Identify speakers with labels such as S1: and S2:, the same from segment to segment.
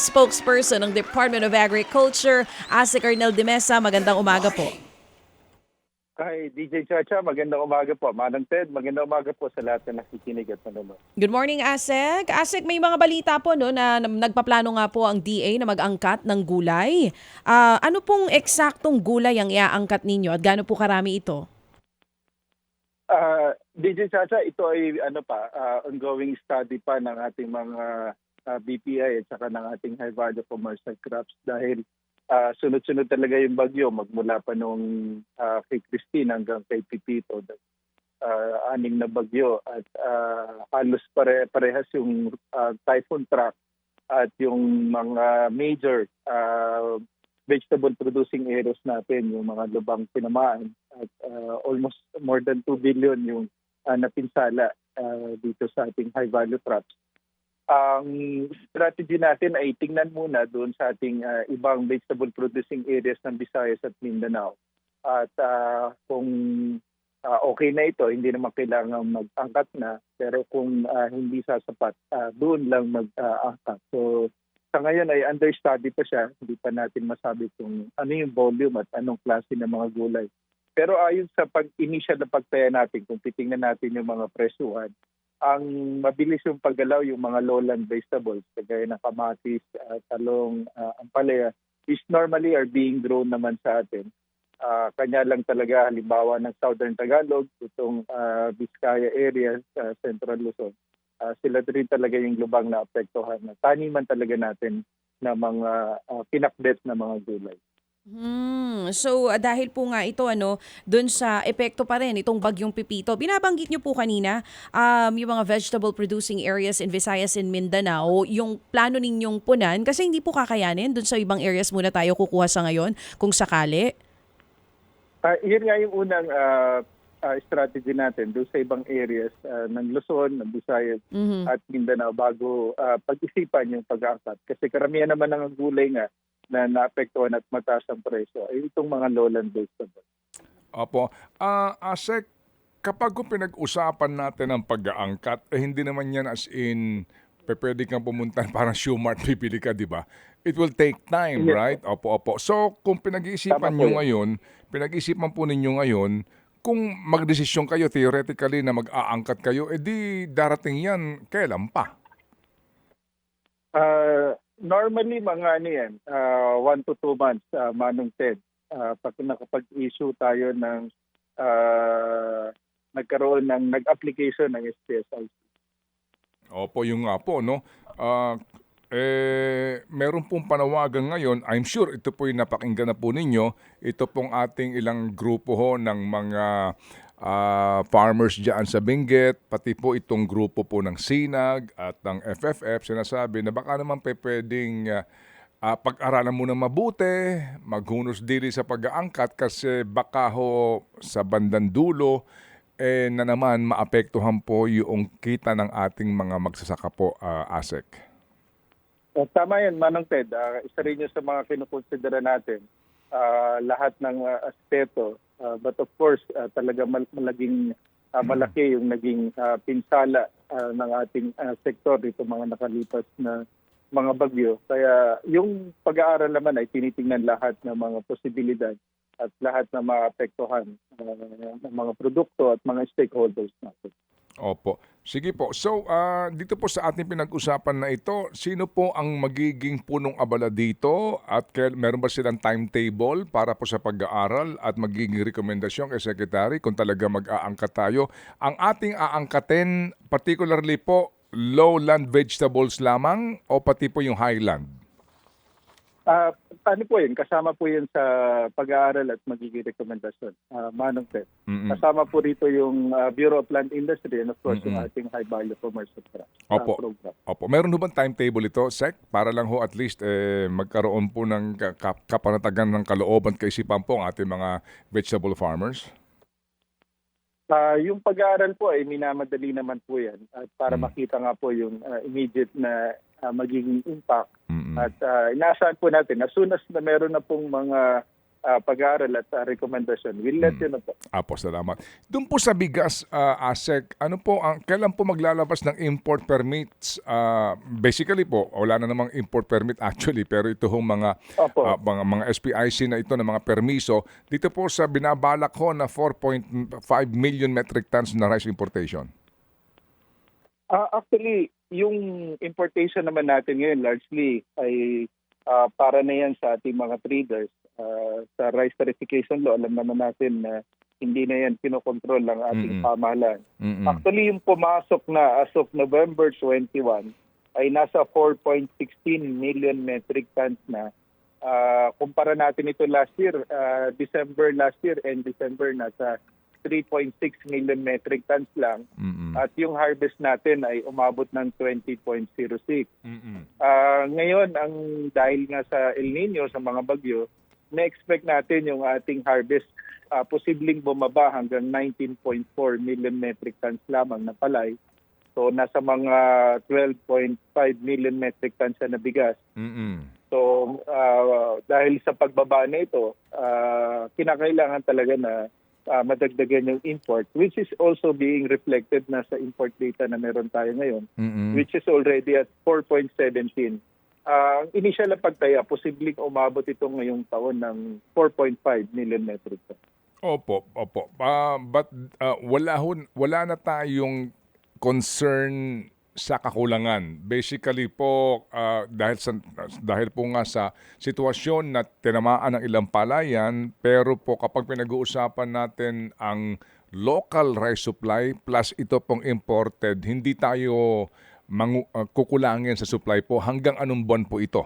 S1: spokesperson ng Department of Agriculture, Ase Arnel de Mesa. Magandang umaga po.
S2: Hi, DJ Chacha. Magandang umaga po. Manang Ted, magandang umaga po sa lahat na nakikinig at nanonood.
S1: Good morning, Asek. Asek, may mga balita po no, na, na nagpaplano nga po ang DA na mag-angkat ng gulay. Ah, ano pong eksaktong gulay ang iaangkat ninyo at gaano po karami ito?
S2: Ah, DJ Chacha, ito ay ano pa, ah, ongoing study pa ng ating mga ah, BPI at saka ng ating high value commercial crops dahil ah, sunod-sunod talaga yung bagyo magmula pa nung ah, kay Christine hanggang kay Pipito. Ah, aning na bagyo at ah, halos pare parehas yung ah, typhoon track at yung mga major ah, vegetable producing areas natin, yung mga lubang tinamaan at ah, almost more than 2 billion yung ah, napinsala ah, dito sa ating high value crops. Ang strategy natin ay tingnan muna doon sa ating ah, ibang vegetable producing areas ng Visayas at Mindanao. At ah, kung ah, okay na ito, hindi naman kailangan mag-angkat na. Pero kung ah, hindi sasapat, ah, doon lang mag-angkat. so sa ngayon ay understudy pa siya. Hindi pa natin masabi kung ano yung volume at anong klase ng mga gulay. Pero ayon sa pag-initial na pagtaya natin, kung titingnan natin yung mga presyuhan, ang mabilis yung paggalaw yung mga lowland vegetables, kagaya ng kamatis, uh, talong, uh, ampalaya, which normally are being grown naman sa atin. Ah, kanya lang talaga halimbawa ng Southern Tagalog, itong ah, Vizcaya area sa Central Luzon. Ah, sila rin talaga yung lubang na apektuhan na taniman talaga natin na mga ah, pinakbet na mga gulay.
S1: Hmm, so ah, dahil po nga ito ano, doon sa epekto pa rin itong bagyong Pipito. Binabanggit niyo po kanina um, yung mga vegetable producing areas in Visayas and Mindanao, yung plano ninyong punan kasi hindi po kakayanin doon sa ibang areas muna tayo kukuha sa ngayon kung sakali.
S2: Ah, yun nga yung unang ah, ah, strategy natin doon sa ibang areas ah, ng Luzon, ng Visayas
S1: Mhm.
S2: at Mindanao bago ah, pag-isipan yung pag-aangkat. Kasi karamihan naman ng gulay nga na naapektuhan at mataas ang presyo ay itong mga lowland vegetables.
S3: Opo. Ah, Asek, kapag kung pinag-usapan natin ang pag-aangkat, eh, hindi naman yan as in, pwede kang pumunta parang Shumart, pipili ka, di ba? It will take time,
S2: Yes.
S3: right? Opo, opo. So, kung pinag-iisipan nyo ngayon, pinag-iisipan po ninyo ngayon, kung magdesisyon kayo theoretically na mag-aangkat kayo, edi darating yan, kailan pa?
S2: Ah, normally mga ano yan, ah, one to two months, ah, Manong Ted, ah, pag nakapag-issue tayo ng ah, nagkaroon ng nag-application ng SPSIC.
S3: Opo, yung nga po, no? Ah, eh, meron pong panawagan ngayon. I'm sure ito po yung napakinggan na po ninyo. Ito pong ating ilang grupo ho ng mga ah, farmers dyan sa Benguet, pati po itong grupo po ng SINAG at ng FFF, sinasabi na baka naman pe pwedeng ah, ah, pag-aralan muna mabuti, maghunos dili sa pag-aangkat kasi baka ho sa bandang dulo eh, na naman maapektuhan po yung kita ng ating mga magsasaka po, ah, ASEC.
S2: Uh, tama yan, Manong Ted. Ah, isa rin yun sa mga kinukonsidera natin. Ah, lahat ng ah, aspeto. Ah, but of course, ah, talaga mal- malaging ah, malaki yung naging ah, pinsala ah, ng ating ah, sektor dito mga nakalipas na mga bagyo. Kaya yung pag-aaral naman ay tinitingnan lahat ng mga posibilidad at lahat na maapektuhan ah, ng mga produkto at mga stakeholders natin.
S3: Opo. Sige po. So, ah, dito po sa ating pinag-usapan na ito, sino po ang magiging punong abala dito at kail- meron ba silang timetable para po sa pag-aaral at magiging rekomendasyon kay Secretary kung talaga mag-aangkat tayo? Ang ating aangkatin, particularly po, lowland vegetables lamang o pati po yung highland?
S2: Ah, ano po yun? Kasama po yun sa pag-aaral at magiging rekomendasyon. Ah, Manong Ted.
S3: Mm-mm.
S2: Kasama po rito yung ah, Bureau of Land Industry and of course yung
S3: Mm-mm.
S2: ating high value commercial ah,
S3: Opo.
S2: program.
S3: Opo. Meron ho bang timetable ito, Sec? Para lang ho at least eh, magkaroon po ng ka- ka- kapanatagan ng kalooban kaisipan po ang ating mga vegetable farmers?
S2: Ah, yung pag-aaral po ay minamadali naman po yan at para
S3: Mm.
S2: makita nga po yung ah, immediate na ah, magiging impact
S3: Mm-mm.
S2: at uh, inaasahan po natin as soon as na meron na pong mga ah, pag-aaral at ah, rekomendasyon. We'll let you know po.
S3: Apo, salamat. Doon po sa bigas, uh, ASEC, ano po, ang, kailan po maglalabas ng import permits? Ah, basically po, wala na namang import permit actually, pero ito hong mga,
S2: Opo.
S3: ah, mga, mga SPIC na ito na mga permiso, dito po sa binabalak ko na 4.5 million metric tons na rice importation.
S2: Ah, actually, yung importation naman natin ngayon largely ay ah, para na yan sa ating mga traders. Ah, sa rice tarification law, alam naman natin na hindi na yan kinokontrol ng ating
S3: Mm-mm.
S2: pamahalaan.
S3: Mm-mm.
S2: Actually, yung pumasok na as of November 21 ay nasa 4.16 million metric tons na. Ah, kumpara natin ito last year, ah, December last year and December nasa 3.6 million metric tons lang.
S3: Mm-mm.
S2: At yung harvest natin ay umabot ng 20.06.
S3: Mm-mm.
S2: Ah, ngayon, ang dahil nga sa El Nino, sa mga bagyo, na-expect natin yung ating harvest ah, posibleng bumaba hanggang 19.4 million metric tons lamang na palay. So nasa mga 12.5 million metric tons na bigas.
S3: Mm-mm.
S2: So ah, dahil sa pagbaba na ito, ah, kinakailangan talaga na ah, madagdagan yung import which is also being reflected na sa import data na meron tayo ngayon
S3: Mm-mm.
S2: which is already at 4.17. Ah, Ang initial na pagtaya, posibleng umabot ito ngayong taon ng 4.5 million metric ton.
S3: Opo, opo. Ah, but ah, wala hun, wala na tayong concern sa kakulangan. Basically po ah, dahil sa dahil po nga sa sitwasyon na tinamaan ng ilang palayan, pero po kapag pinag-uusapan natin ang local rice supply plus ito pong imported, hindi tayo mangu- ah, kukulangin sa supply po hanggang anong buwan po ito?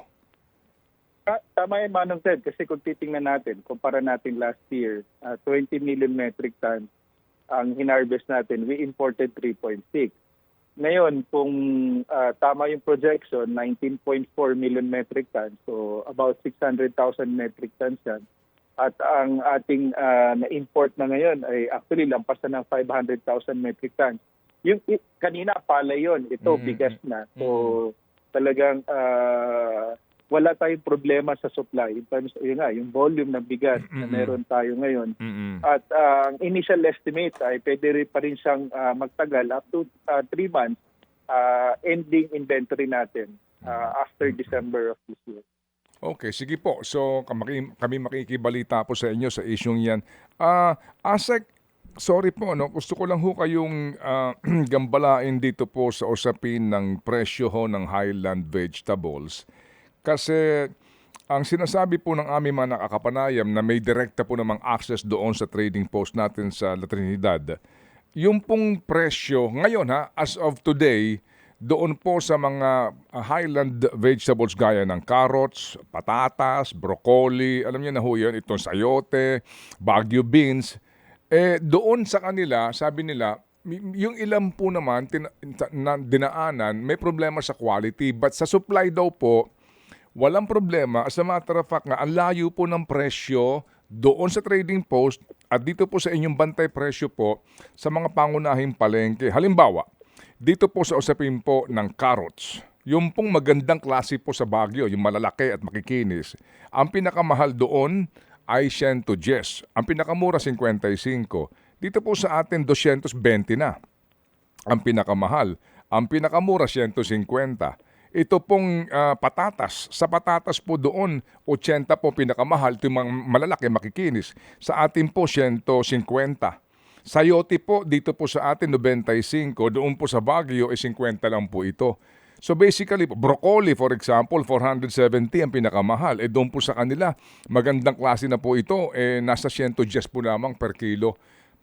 S2: Tama yung Manong Ted, kasi kung titingnan natin, kumpara natin last year, ah, 20 million metric tons ang hinarvest natin, we imported 3.6. Ngayon, kung ah, tama yung projection, 19.4 million metric tons, so about 600,000 metric tons yan. At ang ating ah, na-import na ngayon ay actually lampas na ng 500,000 metric tons. Yung i- kanina pala yon, ito
S3: Mm.
S2: bigas na. So talagang ah, wala tayong problema sa supply in terms yun nga, yung volume ng bigas na
S3: Mm-mm.
S2: meron tayo ngayon.
S3: Mm-mm.
S2: At ah, ang initial estimate ay pwede rin pa rin siyang ah, magtagal up to 3 months ah, ending inventory natin ah, after December of this year.
S3: Okay, sige po. So kami, kami makikibalita po sa inyo sa isyong yan. Ah, Asek, sorry po, no? gusto ko lang ho kayong ah, gambalain dito po sa usapin ng presyo ho ng highland vegetables. Kasi ang sinasabi po ng aming mga nakakapanayam na may direkta po namang access doon sa trading post natin sa La Trinidad, yung pong presyo, ngayon ha, as of today, doon po sa mga highland vegetables gaya ng carrots, patatas, broccoli, alam niyo na ho yun, itong sayote, baguio beans, eh doon sa kanila, sabi nila, yung ilan po naman tina- na dinaanan, may problema sa quality, but sa supply daw po, Walang problema. As a matter of fact nga, ang layo po ng presyo doon sa trading post at dito po sa inyong bantay presyo po sa mga pangunahing palengke. Halimbawa, dito po sa usapin po ng carrots. Yung pong magandang klase po sa Baguio, yung malalaki at makikinis. Ang pinakamahal doon ay 110. Ang pinakamura 55. Dito po sa atin 220 na ang pinakamahal. Ang pinakamura 150. Ito pong ah, patatas. Sa patatas po doon, 80 po pinakamahal. Ito yung malalaki makikinis. Sa atin po, 150. Sayote po, dito po sa atin, 95. Doon po sa Baguio, eh, 50 lang po ito. So basically, broccoli for example, 470 ang pinakamahal. Eh doon po sa kanila, magandang klase na po ito, eh nasa 110 po lamang per kilo.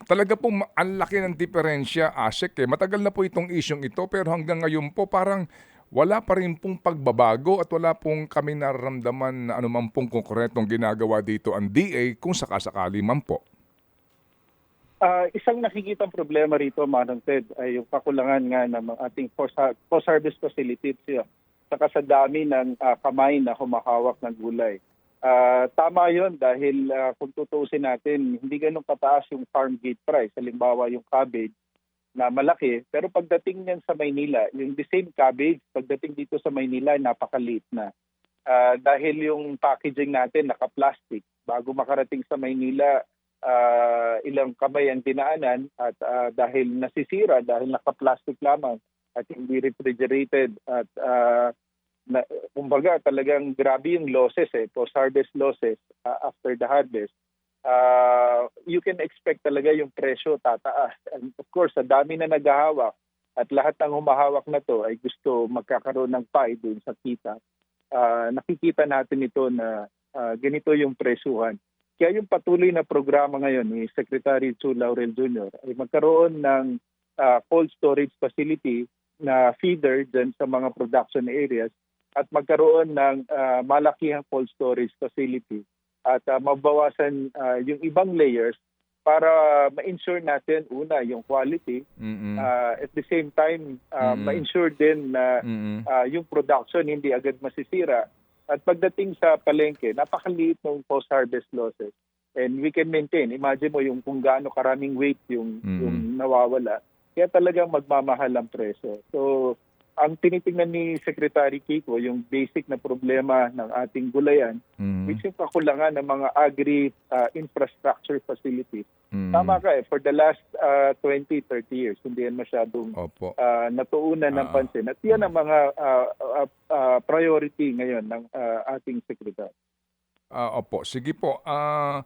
S3: Talaga po ang laki ng diferensya, Asek. Eh. Matagal na po itong isyong ito pero hanggang ngayon po parang wala pa rin pong pagbabago at wala pong kami nararamdaman na anuman pong konkretong ginagawa dito ang DA kung sakasakali man po.
S2: Ah, isang nakikitang problema rito, Manong Ted, ay yung kakulangan nga ng ating post- post-harvest facilities siya. Saka sa dami ng ah, kamay na humahawak ng gulay. Ah, tama yon dahil ah, kung tutuusin natin, hindi ganun kataas yung farm gate price. Halimbawa yung cabbage na malaki, pero pagdating niyan sa Maynila, yung the same cabbage, pagdating dito sa Maynila, napakaliit na. Ah, dahil yung packaging natin naka-plastic. bago makarating sa Maynila, ah, ilang kamay ang dinaanan at ah, dahil nasisira, dahil naka-plastic lamang at hindi refrigerated at ah, na, kumbaga talagang grabe yung losses eh, post-harvest losses ah, after the harvest. Ah, you can expect talaga yung presyo tataas. And of course, sa dami na naghahawak at lahat ng humahawak na to ay gusto magkakaroon ng pie dun sa kita. Ah, nakikita natin ito na ah, ganito yung presyuhan. Kaya yung patuloy na programa ngayon ni Secretary Chu Laurel Jr. ay magkaroon ng ah, cold storage facility na feeder dyan sa mga production areas at magkaroon ng uh, malakihang cold storage facility at ah, mabawasan ah, yung ibang layers para ma-ensure natin una yung quality
S3: Mm-mm.
S2: ah, at the same time ah,
S3: Mm.
S2: ma-ensure din na
S3: Mm-mm.
S2: ah, yung production hindi agad masisira at pagdating sa palengke napakaliit ng post-harvest losses and we can maintain imagine mo yung kung gaano karaming weight yung
S3: Mm.
S2: yung nawawala kaya talagang magmamahal ang presyo so ang tinitingnan ni Secretary Kiko yung basic na problema ng ating gulayan
S3: Mm.
S2: which yung kakulangan ng mga agri ah, infrastructure facilities
S3: Mm.
S2: tama ka eh for the last ah, 20 30 years hindi yan masyadong
S3: Opo.
S2: ah, natuunan ng
S3: Ah.
S2: pansin at yan ang mga ah, ah, ah, priority ngayon ng ah, ating sekretary.
S3: Ah, opo, sige po. Ah,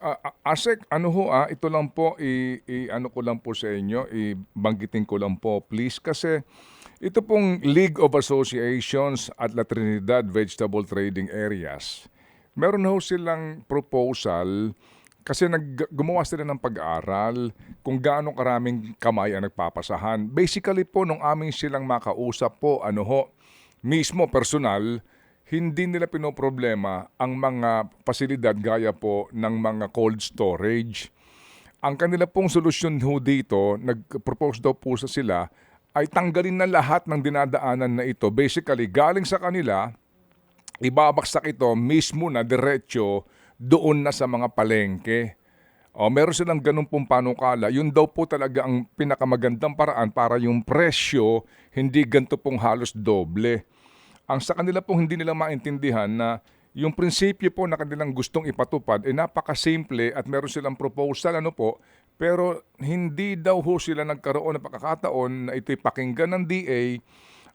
S3: ah, Asek, ano ho ah, ito lang po i, i- ano ko lang po sa inyo, ibanggitin ko lang po please kasi ito pong League of Associations at La Trinidad Vegetable Trading Areas. Meron ho silang proposal kasi nag, gumawa sila ng pag-aaral kung gaano karaming kamay ang nagpapasahan. Basically po, nung aming silang makausap po, ano ho, mismo personal, hindi nila pinoproblema ang mga pasilidad gaya po ng mga cold storage. Ang kanila pong solusyon ho dito, nag-propose daw po sa sila, ay tanggalin na lahat ng dinadaanan na ito. Basically, galing sa kanila, ibabaksak ito mismo na diretsyo doon na sa mga palengke. O, meron silang ganun pong panukala. Yun daw po talaga ang pinakamagandang paraan para yung presyo hindi ganito pong halos doble. Ang sa kanila pong hindi nila maintindihan na yung prinsipyo po na kanilang gustong ipatupad ay napakasimple at meron silang proposal ano po pero hindi daw ho sila nagkaroon ng pagkakataon na ito'y pakinggan ng DA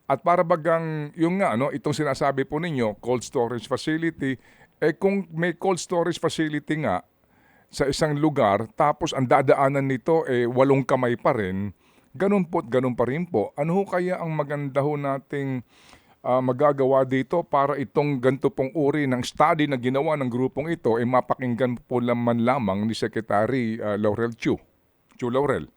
S3: at para bagang yung nga ano itong sinasabi po ninyo cold storage facility eh kung may cold storage facility nga sa isang lugar tapos ang dadaanan nito eh walong kamay pa rin ganun po at ganun pa rin po. Ano ho kaya ang maganda ho nating ah, magagawa dito para itong ganito pong uri ng study na ginawa ng grupong ito ay mapakinggan po laman lamang ni Secretary ah, Laurel Chu. Chu Laurel.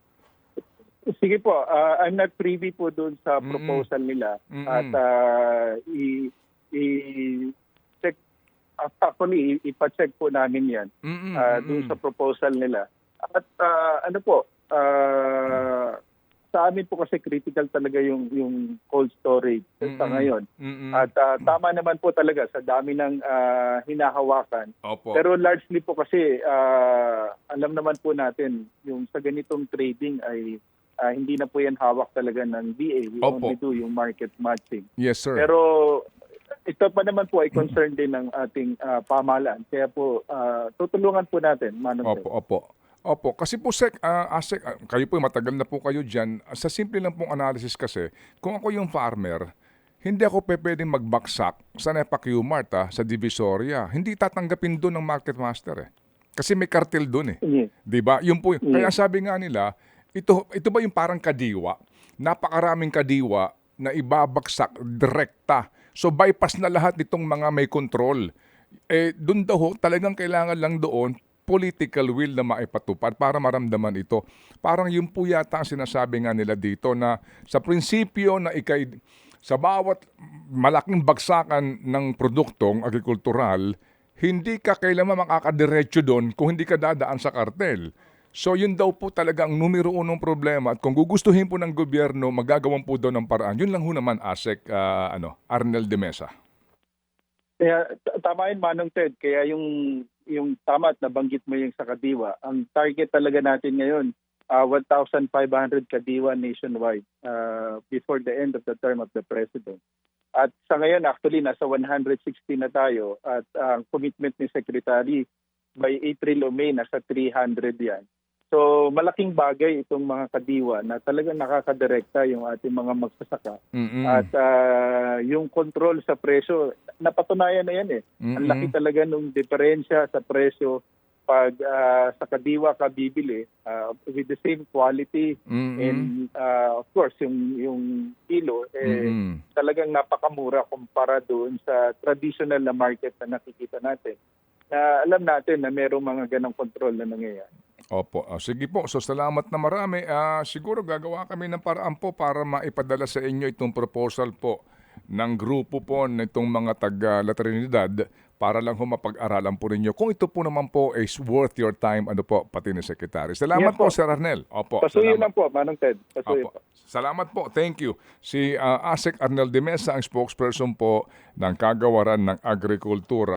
S2: Sige po, ah, I'm not privy po doon sa
S3: Mm-mm.
S2: proposal nila
S3: Mm-mm.
S2: at ah, i, i check actually ipa-check po namin 'yan
S3: Mm-mm,
S2: ah,
S3: mm-mm.
S2: doon sa proposal nila. At ah, ano po, ah, sa amin po kasi critical talaga yung yung cold storage sa
S3: Mm-mm.
S2: ngayon.
S3: Mm-mm.
S2: At ah, tama naman po talaga sa dami ng ah, hinahawakan.
S3: Opo.
S2: Pero largely po kasi ah, alam naman po natin yung sa ganitong trading ay ah, hindi na po yan hawak talaga ng DA. We
S3: Opo.
S2: only do yung market matching.
S3: yes, sir.
S2: Pero ito pa naman po ay concern din ng ating ah, pamahalaan. Kaya po ah, tutulungan po natin, Manong
S3: Opo, opo. Opo, kasi po sec, ah, asek, ah, kayo po matagal na po kayo diyan. Sa simple lang pong analysis kasi, kung ako yung farmer, hindi ako pe pwedeng magbaksak sa NEPA Q-Mart ah, sa Divisoria. Hindi tatanggapin doon ng market master eh. Kasi may cartel doon eh.
S2: Yes.
S3: 'Di ba? Yung po,
S2: Mm.
S3: kaya sabi nga nila, ito ito ba yung parang kadiwa? Napakaraming kadiwa na ibabagsak direkta. So bypass na lahat nitong mga may control. Eh doon daw ho, talagang kailangan lang doon political will na maipatupad para maramdaman ito. Parang yun po yata ang sinasabi nga nila dito na sa prinsipyo na ikay sa bawat malaking bagsakan ng produktong agrikultural, hindi ka kailanman makakadiretso doon kung hindi ka dadaan sa kartel. So yun daw po talaga ang numero unong problema at kung gugustuhin po ng gobyerno, magagawan po daw ng paraan. Yun lang ho naman, ASEC ah, ano, Arnel de Mesa.
S2: Kaya tama yun, Manong Ted. Kaya yung, yung tama at nabanggit mo yung sa Kadiwa, ang target talaga natin ngayon, ah, 1,500 Kadiwa nationwide ah, before the end of the term of the President. At sa ngayon, actually, nasa 160 na tayo at ang commitment ni Secretary by April o May, nasa 300 yan. So malaking bagay itong mga kadiwa na talagang nakakadirekta yung ating mga magsasaka.
S3: Mm-mm.
S2: At ah, yung control sa presyo, napatunayan na yan eh. Ang
S3: Mm-mm.
S2: laki talaga nung diferensya sa presyo pag ah, sa kadiwa ka bibili ah, with the same quality
S3: Mm-mm.
S2: and ah, of course yung yung kilo eh
S3: Mm-mm.
S2: talagang napakamura kumpara doon sa traditional na market na nakikita natin. Na alam natin na merong mga ganong control na nangyayari.
S3: Opo. Ah, sige po. So salamat na marami. Ah, siguro gagawa kami ng paraan po para maipadala sa inyo itong proposal po ng grupo po nitong mga taga La Trinidad para lang ho mapag-aralan po ninyo kung ito po naman po is worth your time ano po pati ni Secretary. Salamat
S2: Yes
S3: po,
S2: po.
S3: Sir Arnel. Opo.
S2: Pasuyo
S3: salamat.
S2: lang po, Manong Ted. Pasuyo
S3: Opo.
S2: po.
S3: Salamat po. Thank you. Si ah, Asek Arnel de Mesa ang spokesperson po ng Kagawaran ng Agrikultura.